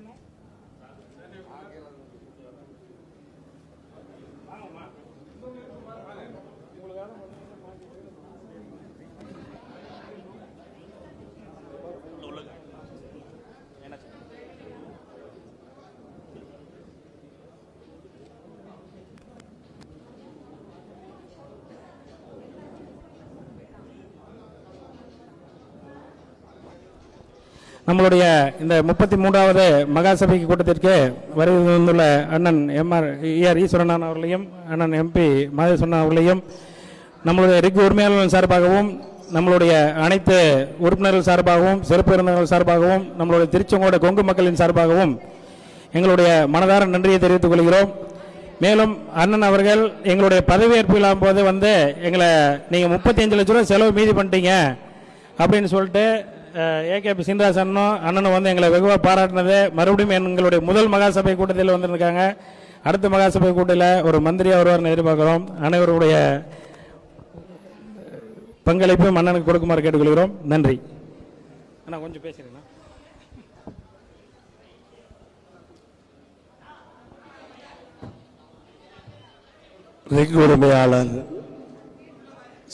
recommend நம்மளுடைய இந்த முப்பத்தி மூன்றாவது மகாசபை கூட்டத்திற்கு வருகை வந்துள்ள அண்ணன் எம்ஆர் ஏஆர் ஈஸ்வரன் அவர்களையும் அண்ணன் எம்பி மாதேஸ்வரன் அவர்களையும் நம்மளுடைய ரிக் உரிமையாளர்கள் சார்பாகவும் நம்மளுடைய அனைத்து உறுப்பினர்கள் சார்பாகவும் சிறப்பு விருந்தினர்கள் சார்பாகவும் நம்மளுடைய திருச்செங்கோடு கொங்கு மக்களின் சார்பாகவும் எங்களுடைய மனதார நன்றியை தெரிவித்துக் கொள்கிறோம். மேலும் அண்ணன் அவர்கள் எங்களுடைய பதவியேற்பு இல்லாம போது வந்து எங்களை நீங்கள் முப்பத்தி அஞ்சு லட்ச ரூபா செலவு மீதி பண்ணிட்டீங்க அப்படின்னு சொல்லிட்டு ஏகேபி சீனிவாஸ் அண்ணனும் அண்ணனும் வந்து எங்களை வெகுவாக பாராட்டினது. மறுபடியும் எங்களுடைய முதல் மகாசபை கூட்டத்தில் வந்திருக்காங்க அடுத்த மகாசபை கூட்டத்தில் ஒரு மந்திரியாக வருவார்னு எதிர்பார்க்குறோம். அனைவருடைய பங்களிப்பு அண்ணனுக்கு கொடுக்குமாறு கேட்டுக்கொள்கிறோம். நன்றி. அண்ணா கொஞ்சம் பேசுறீங்களா ரிக் உரிமையாளர்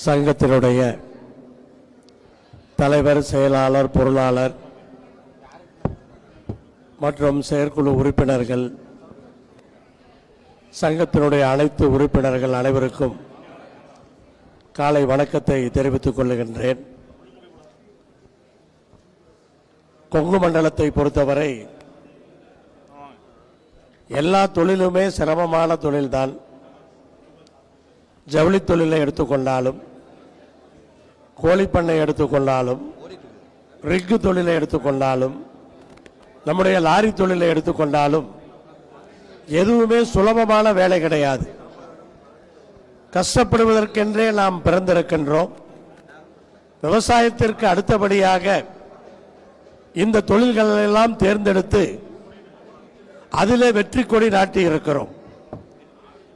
சங்கத்தினுடைய தலைவர் செயலாளர் பொருளாளர் மற்றும் செயற்குழு உறுப்பினர்கள் சங்கத்தினுடைய அனைத்து உறுப்பினர்கள் அனைவருக்கும் காலை வணக்கத்தை தெரிவித்துக் கொள்ளுகின்றேன் கொங்கு மண்டலத்தை பொறுத்தவரை எல்லா தொழிலுமே சிரமமான தொழில்தான். ஜவுளி தொழிலை எடுத்துக்கொண்டாலும் கோழிப்பண்ணை எடுத்துக்கொண்டாலும் ரிக்கு தொழிலை எடுத்துக்கொண்டாலும் நம்முடைய லாரி தொழிலை எடுத்துக்கொண்டாலும் எதுவுமே சுலபமான வேலை கிடையாது. கஷ்டப்படுவதற்கென்றே நாம் பிறந்திருக்கின்றோம். விவசாயத்திற்கு அடுத்தபடியாக இந்த தொழில்களெல்லாம் தேர்ந்தெடுத்து அதிலே வெற்றி கொடி நாட்டி இருக்கிறோம்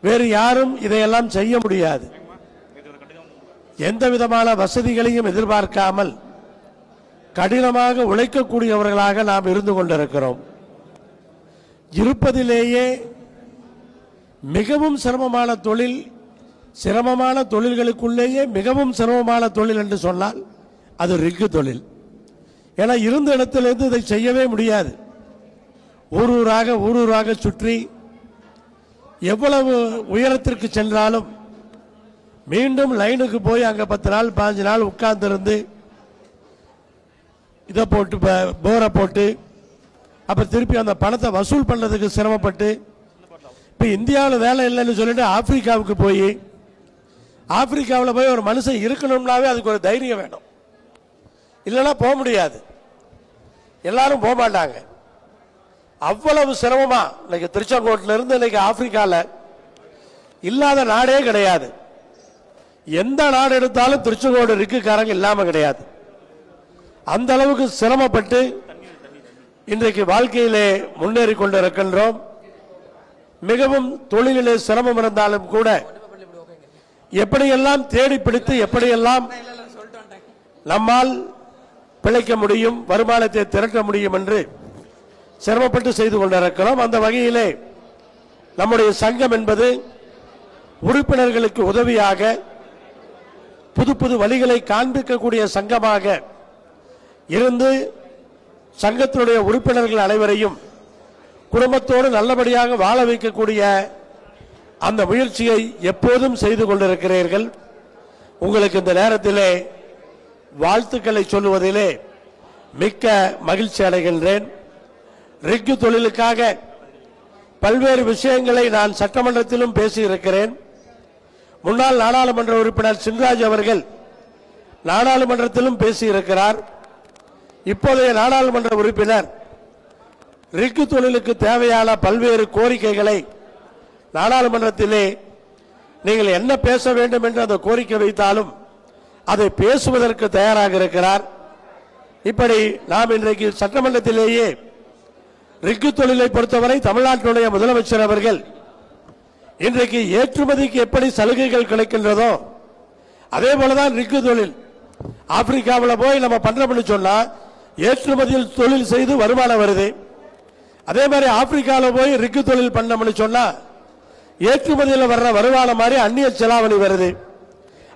வேறு யாரும் இதையெல்லாம் செய்ய முடியாது. எந்த விதமான வசதிகளையும் எதிர்பார்க்காமல் கடினமாக உழைக்கக்கூடியவர்களாக நாம் இருந்து கொண்டிருக்கிறோம். இருப்பதிலேயே மிகவும் சிரமமான தொழில் சிரமமான தொழில்களுக்குள்ளேயே மிகவும் சிரமமான தொழில் என்று சொன்னால் அது ரிக்கு தொழில். ஏன்னா இருந்த இடத்திலிருந்து இதை செய்யவே முடியாது. ஊர் ஊராக சுற்றி எவ்வளவு உயரத்திற்கு சென்றாலும் மீண்டும் லைனுக்கு போய் அங்க பத்து நாள் பாஞ்சு நாள் உட்கார்ந்திருந்து இதை போட்டு ப- போரை போட்டு அப்புறம் திருப்பி அந்த பணத்தை வசூல் பண்றதுக்கு சிரமப்பட்டு இப்ப இந்தியாவில் வேலை இல்லைன்னு சொல்லிட்டு ஆப்பிரிக்காவுக்கு போய் ஆப்பிரிக்காவில் போய் ஒரு மனுஷன் இருக்கணும்னாவே அதுக்கு ஒரு தைரியம் வேணும். இல்லைன்னா போக முடியாது. எல்லாரும் போக மாட்டாங்க. அவ்வளவு சிரமமா இன்னைக்கு திருச்செங்கோட்டில் இருந்து இன்னைக்கு ஆப்பிரிக்காவில் இல்லாத நாடே கிடையாது. எந்த நாடு எடுத்தாலும் திருச்செங்கோடு ரிக்குக்காரங்க இல்லாமல் கிடையாது. அந்த அளவுக்கு சிரமப்பட்டு இன்றைக்கு வாழ்க்கையிலே முன்னேறி கொண்டிருக்கின்றோம். மிகவும் தொழிலிலே சிரமம் இருந்தாலும் கூட எப்படியெல்லாம் தேடி பிடித்து எப்படியெல்லாம் நம்மால் பிழைக்க முடியும் வருமானத்தை திரட்ட முடியும் என்று சிரமப்பட்டு செய்து கொண்டிருக்கிறோம். அந்த வகையிலே நம்முடைய சங்கம் என்பது உறுப்பினர்களுக்கு உதவியாக புது புது வழிகளை காண்பிக்கக்கூடிய சங்கமாக இருந்து சங்கத்தினுடைய உறுப்பினர்கள் அனைவரையும் குடும்பத்தோடு நல்லபடியாக வாழ வைக்கக்கூடிய அந்த முயற்சியை எப்போதும் செய்து கொண்டிருக்கிறீர்கள். உங்களுக்கு இந்த நேரத்திலே வாழ்த்துக்களை சொல்லுவதிலே மிக்க மகிழ்ச்சி அடைகின்றேன். ரிக்கு தொழிலுக்காக பல்வேறு விஷயங்களை நான் சட்டமன்றத்திலும் பேசியிருக்கிறேன். முன்னாள் நாடாளுமன்ற உறுப்பினர் சின்ராஜ் அவர்கள் நாடாளுமன்றத்திலும் பேசியிருக்கிறார். இப்போதைய நாடாளுமன்ற உறுப்பினர் ரிக்கு தொழிலுக்கு தேவையான பல்வேறு கோரிக்கைகளை நாடாளுமன்றத்திலே நீங்கள் என்ன பேச வேண்டும் என்று அந்த கோரிக்கை வைத்தாலும் அதை பேசுவதற்கு தயாராக இருக்கிறார். இப்படி நாம் இன்றைக்கு சட்டமன்றத்திலேயே ரிக்கு தொழிலை பொறுத்தவரை தமிழ்நாட்டினுடைய முதலமைச்சர் அவர்கள் இன்றைக்கு ஏற்றுமதிக்கு எப்படி சலுகைகள் கிடைக்கின்றதோ அதே போலதான் ரிக்கு தொழில். ஆப்பிரிக்காவில் போய் நம்ம பண்றோம்னு சொன்னா ஏற்றுமதியில் தொழில் செய்து வருமானம் வருது. அதே மாதிரி ஆப்பிரிக்காவில் போய் ரிக்கு தொழில் பண்ணோம்னு சொன்னா ஏற்றுமதியில் வர்ற வருமானம் மாதிரி அந்நிய செலாவணி வருது.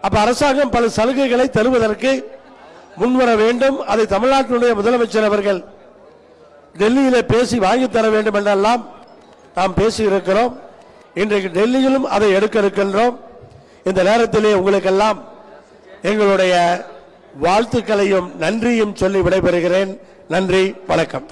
அப்ப அரசாங்கம் பல சலுகைகளை தருவதற்கு முன்வர வேண்டும். அதை தமிழ்நாட்டினுடைய முதலமைச்சர் அவர்கள் டெல்லியில் பேசி வாங்கி தர வேண்டும் என்றெல்லாம் நாம் பேசியிருக்கிறோம். இன்றைக்கு டெல்லியிலும் அதை எடுக்க இருக்கின்றோம். இந்த நேரத்திலே உங்களுக்கெல்லாம் எங்களுடைய வாழ்த்துக்களையும் நன்றியும் சொல்லி விடைபெறுகிறேன். நன்றி வணக்கம்.